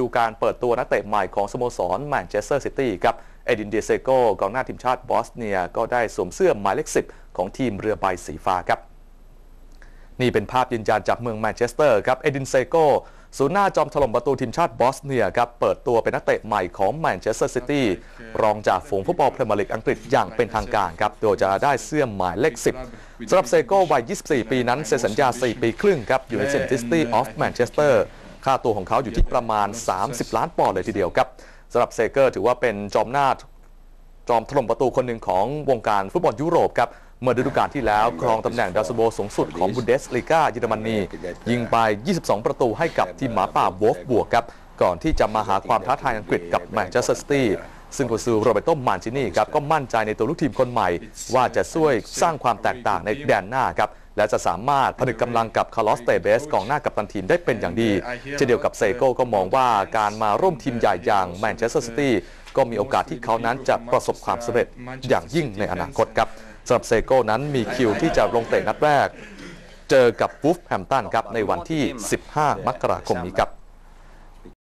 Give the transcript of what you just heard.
ดูการเปิดตัวนักเตะใหม่ของสโมสรแมนเชสเตอร์ซิตี้ครับเอดินเดเซโกกองหน้าทีมชาติบอสเนียก็ได้สวมเสื้อหมายเลข10ของทีมเรือใบสีฟ้าครับ นี่เป็นภาพยืนยันจากเมืองแมนเชสเตอร์ครับเอดินเซโกศูนย์หน้าจอมถล่มประตูทีมชาติบอสเนียครับเปิดตัวเป็นนักเตะใหม่ของแมนเชสเตอร์ซิตี้รองจากฝูงฟุตบอลพรีเมียร์ลีกอังกฤษอย่างเป็นทางการครับโดยจะได้เสื้อหมายเลข 10สำหรับเซโกวัย 24 ปีนั้นเซ็นสัญญา 4 ปีครึ่งครับอยู่ในเซนติสตี้ออฟแมนเชสเตอร์ ค่าตัวของเขาอยู่ที่ประมาณ 30 ล้านปอนด์เลยทีเดียวครับสำหรับเซเกอร์ถือว่าเป็นจอมหน้าจอมถล่มประตูคนหนึ่งของวงการฟุตบอลยุโรปครับเมื่อฤดูกาลที่แล้วครองตำแหน่งดาวซันโบสูงสุดของบุนเดสลีกาเยอรมนี ยิงไป 22 ประตูให้กับทีมหมาป่าโวฟบวกครับ ก่อนที่จะมาหาความท้าทายอังกฤษกับแมนเชสเตอร์ซิตี้ซึ่งกุนซือโรเบโตมานชินีครับก็มั่นใจในตัวลูกทีมคนใหม่ ว่าจะช่วยสร้างความแตกต่างในแดนหน้าครับ และจะสามารถผนึกกำลังกับคาร์ลอสเตเบสกองหน้ากับตันทีมได้เป็นอย่างดี เช่นเดียวกับเซโก้ก็มองว่าการมาร่วมทีมใหญ่อย่างแมนเชสเตอร์ซิตี้ก็มีโอกาสที่เขานั้นจะประสบความสำเร็จอย่างยิ่งในอนาคตครับสำหรับเซโก้นั้นมีคิวที่จะลงเตะนัดแรก เจอกับวูฟแฮมตันครับในวันที่ 15 มกราคมนี้ครับ